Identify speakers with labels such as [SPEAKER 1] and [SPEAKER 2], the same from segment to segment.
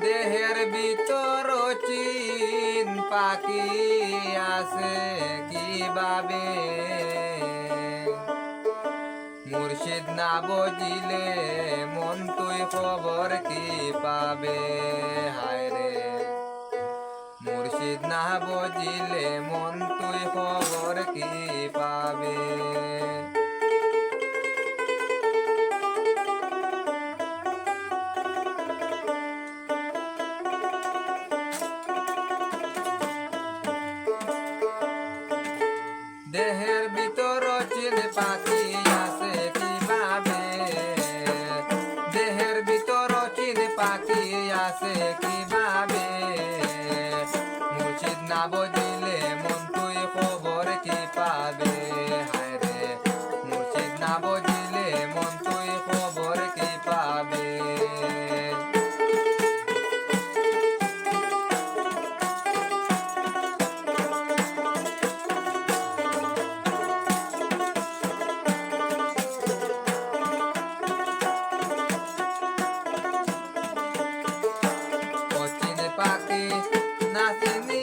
[SPEAKER 1] দেহের ভিতর চিন পাখি আছে কীভাবে? মুর্শিদ না বজিলে মন তুই খবর কি পাবে? হায় রে। মুর্শিদ না বজিলে মন তুই খবর কি পাবে? পাখি আছে কীভাবে? দেহের ভিতর চিন পাখি আছে কীভাবে? না বোঝে Nothing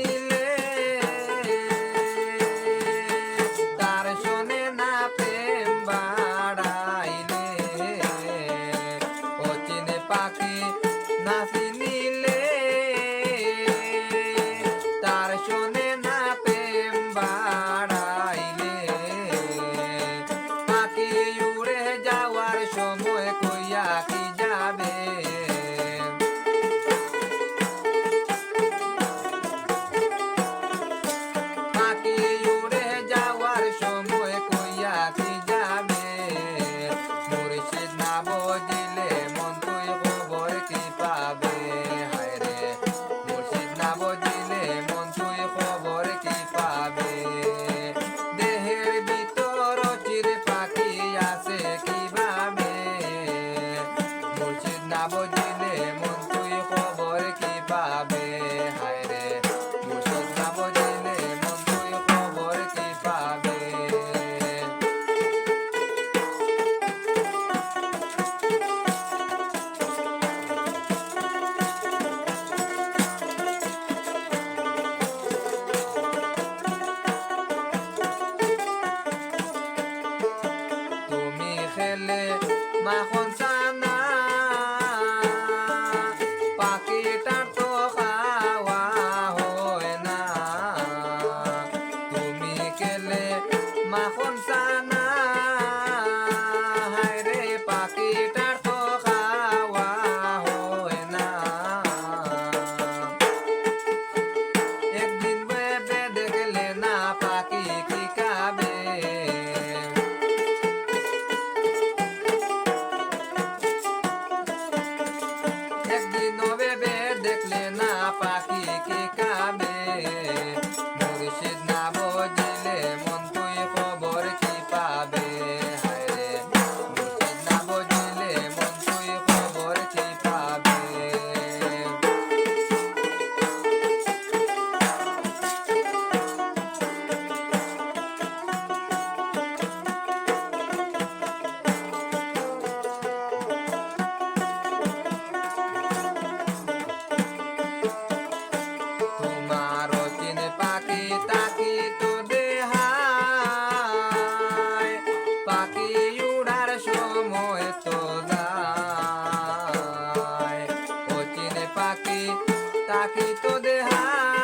[SPEAKER 1] তাকে তো দেহা